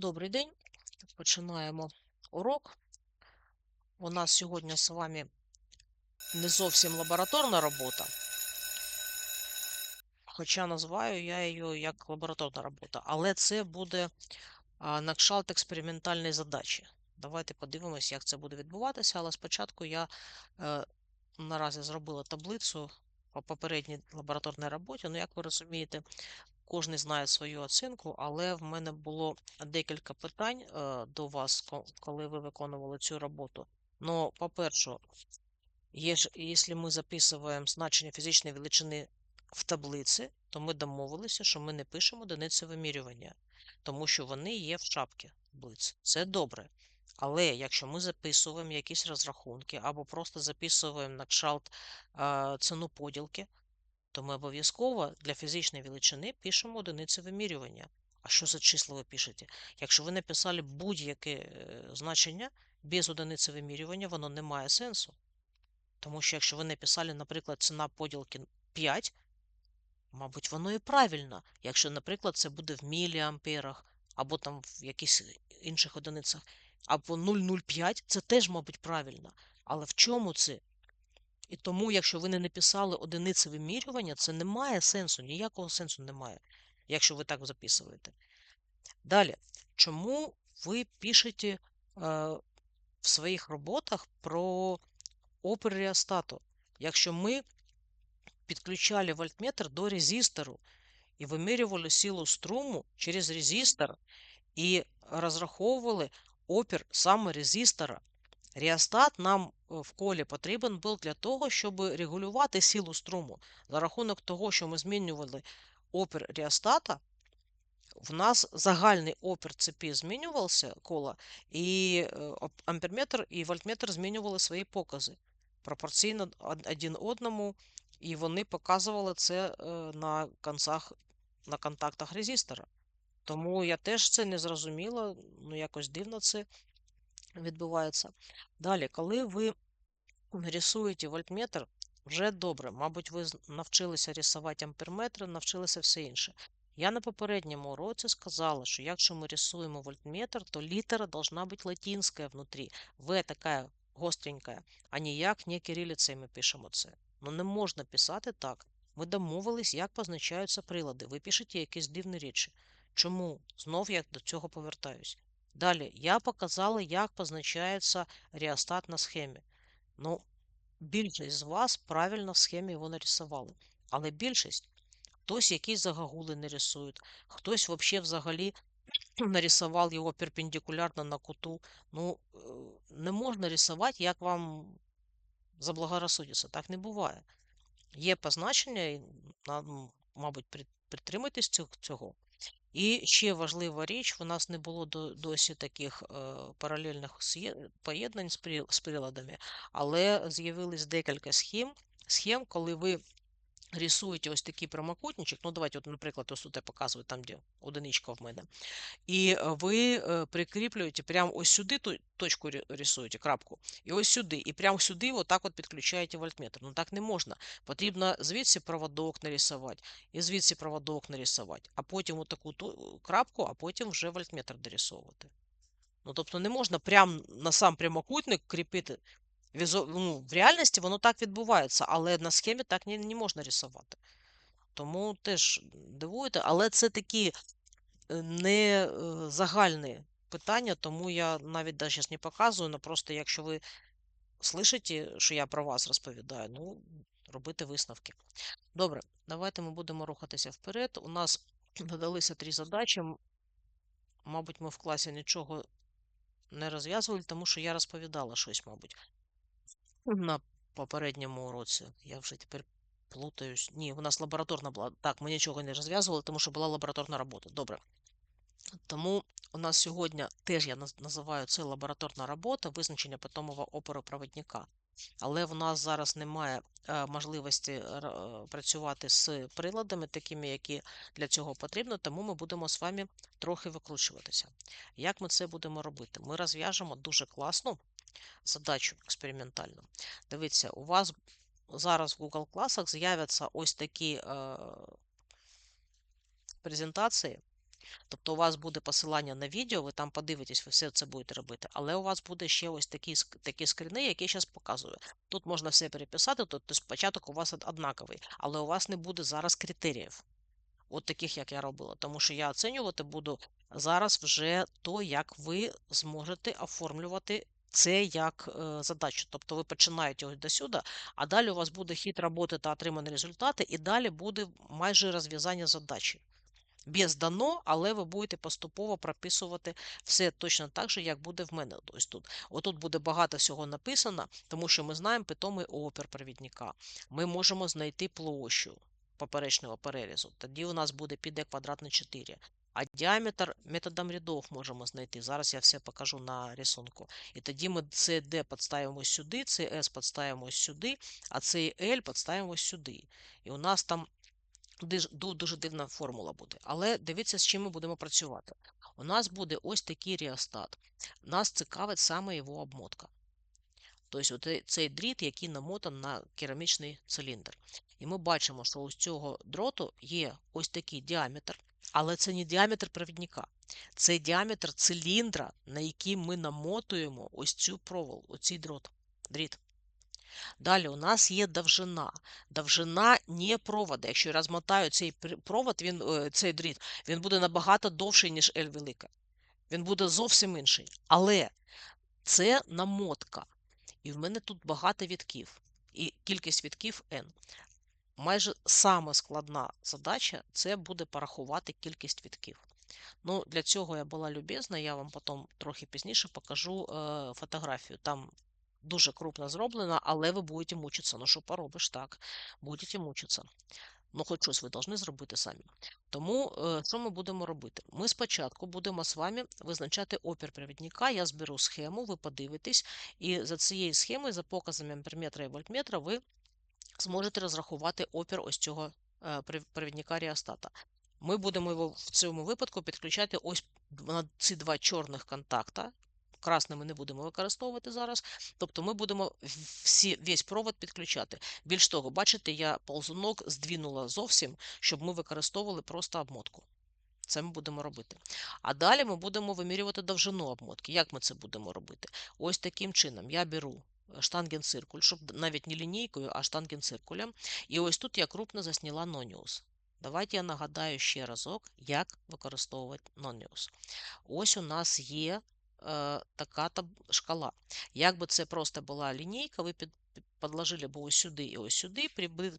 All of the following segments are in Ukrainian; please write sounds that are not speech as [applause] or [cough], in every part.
Добрий день. Починаємо урок. У нас сьогодні з вами не зовсім лабораторна робота, хоча називаю я її як лабораторна робота, але це буде а, на кшталт експериментальної задачі. Давайте подивимось, як це буде відбуватися, але спочатку я е, наразі зробила таблицю по попередній лабораторній роботі. Ну, як ви розумієте, Кожен знає свою оцінку, але в мене було декілька питань е, до вас, коли ви виконували цю роботу. Ну, по-перше, якщо ми записуємо значення фізичної величини в таблиці, то ми домовилися, що ми не пишемо одиниці вимірювання, тому що вони є в шапці таблиці. Це добре. Але якщо ми записуємо якісь розрахунки або просто записуємо на кшалт е, ціну поділки, то ми обов'язково для фізичної величини пишемо одиниці вимірювання. А що за число ви пишете? Якщо ви написали будь-яке е, значення без одиниці вимірювання, воно не має сенсу. Тому що якщо ви написали, наприклад, ціна поділки 5, мабуть, воно і правильно. Якщо, наприклад, це буде в міліамперах, або там в якихось інших одиницях, або 0,05, це теж, мабуть, правильно. Але в чому це? І тому, якщо ви не написали одиниці вимірювання, це не має сенсу, ніякого сенсу немає, якщо ви так записуєте. Далі, чому ви пишете е, в своїх роботах про опір реостату? Якщо ми підключали вольтметр до резистору і вимірювали силу струму через резистор і розраховували опір саме резистора, Реостат нам е, в колі потрібен був для того, щоб регулювати силу струму. За рахунок того, що ми змінювали опір реостата, в нас загальний опір цепі змінювався кола, і е, амперметр і вольтметр змінювали свої покази пропорційно один одному, і вони показували це е, на концах, на контактах резистора. Тому я теж це не зрозуміла, ну якось дивно це відбувається. Далі, коли ви рисуєте вольтметр, вже добре. Мабуть, ви навчилися рисувати амперметри, навчилися все інше. Я на попередньому уроці сказала, що якщо ми рисуємо вольтметр, то літера должна бути латинська внутрі. В така гостренька, а ніяк не кирилицею ми пишемо це. Ну не можна писати так. Ми домовились, як позначаються прилади. Ви пишете якісь дивні речі. Чому? Знов я до цього повертаюсь. Далі, я показала, як позначається реостат на схемі. Ну, більшість з вас правильно в схемі його нарисували. Але більшість, хтось якісь загогули не рисують, хтось вообще взагалі [clears throat] нарисував його перпендикулярно на куту. Ну, е, не можна рисувати, як вам заблагорассудиться. Так не буває. Є позначення, і, мабуть, при- притримуйтесь цього- цього. І ще важлива річ, у нас не було до, досі таких е, паралельних поєднань з, при, з приладами, але з'явились декілька схем, схем, коли ви рисуєте ось такий прямокутничок, ну давайте, от, наприклад, ось тут я показую, там, де одиничка в мене, і е, ви е, прикріплюєте прямо ось сюди ту точку рисуєте, крапку, і ось сюди, і прямо сюди отак от підключаєте вольтметр. Ну так не можна. Потрібно звідси проводок нарисувати, і звідси проводок нарисувати, а потім отаку ту- крапку, а потім вже вольтметр дорисовувати. Ну, тобто не можна прямо на сам прямокутник кріпити. Візу... Ну, в реальності воно так відбувається, але на схемі так не, не можна рисувати. Тому теж дивуєте, але це такі е, не е, загальне питання, тому я навіть даже не показую, но просто якщо ви слышите, що я про вас розповідаю, ну, робити висновки. Добре, давайте ми будемо рухатися вперед. У нас [clears throat] додалися три задачі. Мабуть, ми в класі нічого не розв'язували, тому що я розповідала щось, мабуть, на попередньому уроці. Я вже тепер плутаюсь. Ні, у нас лабораторна була. Так, ми нічого не розв'язували, тому що була лабораторна робота. Добре. Тому у нас сьогодні теж я називаю це лабораторна робота, визначення питомого опору провідника. Але в нас зараз немає е, можливості е, працювати з приладами, такими, які для цього потрібно, тому ми будемо з вами трохи викручуватися. Як ми це будемо робити? Ми розв'яжемо дуже класну задачу експериментальну. Дивіться, у вас зараз в Google класах з'являться ось такі е, презентації, Тобто у вас буде посилання на відео, ви там подивитесь, ви все це будете робити. Але у вас буде ще ось такі, такі скріни, які я зараз показую. Тут можна все переписати, тобто спочаток у вас однаковий, але у вас не буде зараз критеріїв. От таких, як я робила. Тому що я оцінювати буду зараз вже то, як ви зможете оформлювати це як е, задачу. Тобто ви починаєте ось до сюди, а далі у вас буде хід роботи та отримані результати, і далі буде майже розв'язання задачі. Без дано, але ви будете поступово прописувати все точно так же, як буде в мене. Ось тут. Отут буде багато всього написано, тому що ми знаємо питомий опір провідника. Ми можемо знайти площу поперечного перерізу. Тоді у нас буде піде квадрат на 4. А діаметр методом рядов можемо знайти. Зараз я все покажу на рисунку. І тоді ми це D підставимо сюди, це S підставимо сюди, а цей L підставимо сюди. І у нас там дуже дивна формула буде. Але дивіться, з чим ми будемо працювати. У нас буде ось такий ріостат. Нас цікавить саме його обмотка. Тобто цей дріт, який намотан на керамічний циліндр. І ми бачимо, що у цього дроту є ось такий діаметр, але це не діаметр провідника. Це діаметр циліндра, на який ми намотуємо ось цю провол, оцей дрот. Дріт. Далі у нас є довжина. Довжина не провода. Якщо я розмотаю цей провод, він, е, цей дріт, він буде набагато довший, ніж L велика. Він буде зовсім інший. Але це намотка. І в мене тут багато вітків. І кількість вітків n. Майже сама складна задача це буде порахувати кількість вітків. Ну, для цього я була любезна, я вам потім трохи пізніше покажу е, фотографію. Там дуже крупно зроблено, але ви будете мучитися. Ну, що поробиш, так, будете мучитися. Ну, хоч щось ви повинні зробити самі. Тому е, що ми будемо робити? Ми спочатку будемо з вами визначати опір провідника. Я зберу схему, ви подивитесь, і за цією схемою, за показами амперметра і вольтметра, ви зможете розрахувати опір ось цього е, провідника ріостата. Ми будемо його в цьому випадку підключати ось на ці два чорних контакта. Красний ми не будемо використовувати зараз. Тобто ми будемо всі, весь провод підключати. Більш того, бачите, я ползунок здвінула зовсім, щоб ми використовували просто обмотку. Це ми будемо робити. А далі ми будемо вимірювати довжину обмотки. Як ми це будемо робити? Ось таким чином я беру штангенциркуль, щоб навіть не лінійкою, а штангенциркулем. І ось тут я крупно засняла ноніус. Давайте я нагадаю ще разок, як використовувати ноніус. Ось у нас є е, така таб- шкала. Якби це просто була лінійка, ви під, подложили б ось сюди і ось сюди,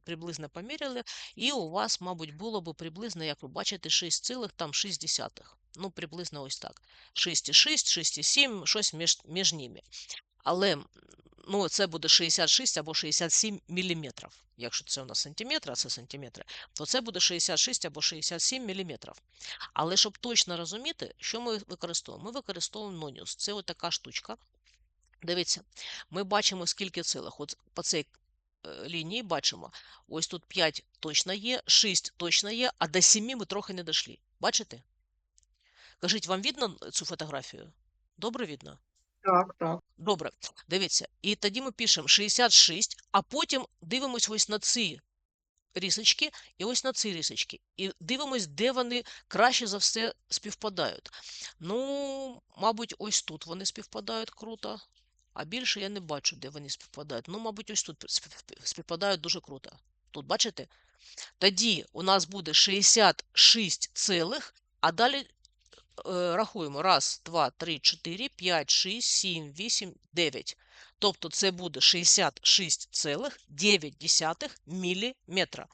приблизно поміряли, і у вас, мабуть, було б приблизно, як ви бачите, 6,6. Ну, приблизно ось так. 6,6, 6,7, щось між, між ними. Але ну, це буде 66 або 67 міліметрів. Якщо це у нас сантиметри, а це сантиметри, то це буде 66 або 67 міліметрів. Але щоб точно розуміти, що ми використовуємо? Ми використовуємо ноніус. Це отака штучка. Дивіться, ми бачимо, скільки цілих. От по цій е, лінії бачимо, ось тут 5 точно є, 6 точно є, а до 7 ми трохи не дійшли. Бачите? Кажіть, вам видно цю фотографію? Добре видно? Так, так. Добре, дивіться. І тоді ми пишемо 66, а потім дивимось ось на ці рісочки і ось на ці рісочки. І дивимось, де вони краще за все співпадають. Ну, мабуть, ось тут вони співпадають круто, а більше я не бачу, де вони співпадають. Ну, мабуть, ось тут співпадають дуже круто. Тут, бачите? Тоді у нас буде 66 цілих, а далі рахуємо. Раз, два, три, чотири, п'ять, шість, сім, вісім, дев'ять. Тобто це буде 66,9 міліметра.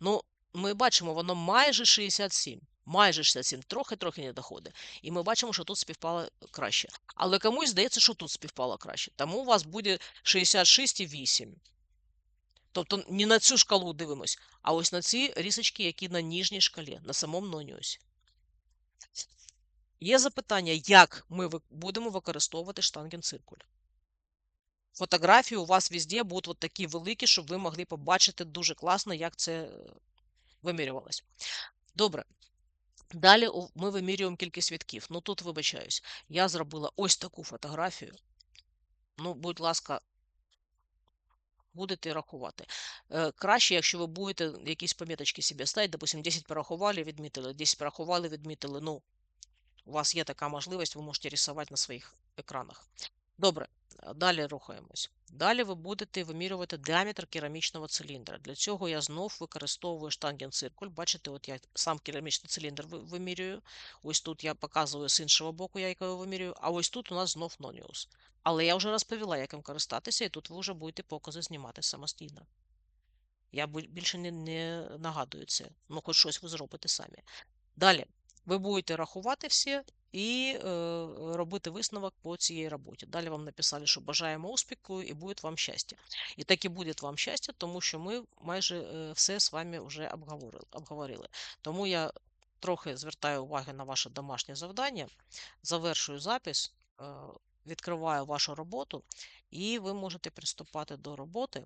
Ну, ми бачимо, воно майже 67. Майже 67, трохи-трохи не доходить. І ми бачимо, що тут співпало краще. Але комусь здається, що тут співпало краще. Тому у вас буде 66,8. Тобто не на цю шкалу дивимось, а ось на ці рісочки, які на ніжній шкалі, на самому ноніусі. Є запитання, як ми будемо використовувати штангенциркуль? Фотографії у вас везде будуть от такі великі, щоб ви могли побачити дуже класно, як це е, вимірювалось. Добре. Далі ми вимірюємо кількість вітків. Ну тут вибачаюсь, я зробила ось таку фотографію. Ну, будь ласка, будете рахувати. Е, краще, якщо ви будете якісь поміточки собі ставити, допустим, 10 порахували, відмітили, 10 порахували, відмітили. Ну, у вас є така можливість, ви можете рисувати на своїх екранах. Добре, е, далі рухаємось. Далі ви будете вимірювати діаметр керамічного циліндра. Для цього я знов використовую штангенциркуль. Бачите, от я сам керамічний циліндр вимірюю. Ось тут я показую з іншого боку, я його вимірюю, а ось тут у нас знов Ноніус. Але я вже розповіла, як їм користатися, і тут ви вже будете покази знімати самостійно. Я більше не, не нагадую це. Ну, хоч щось ви зробите самі. Далі, ви будете рахувати всі і е, робити висновок по цій роботі. Далі вам написали, що бажаємо успіху і буде вам щастя. І так і буде вам щастя, тому що ми майже е, все з вами вже обговорили. обговорили. Тому я трохи звертаю увагу на ваше домашнє завдання, завершую запис, е, відкриваю вашу роботу, і ви можете приступати до роботи.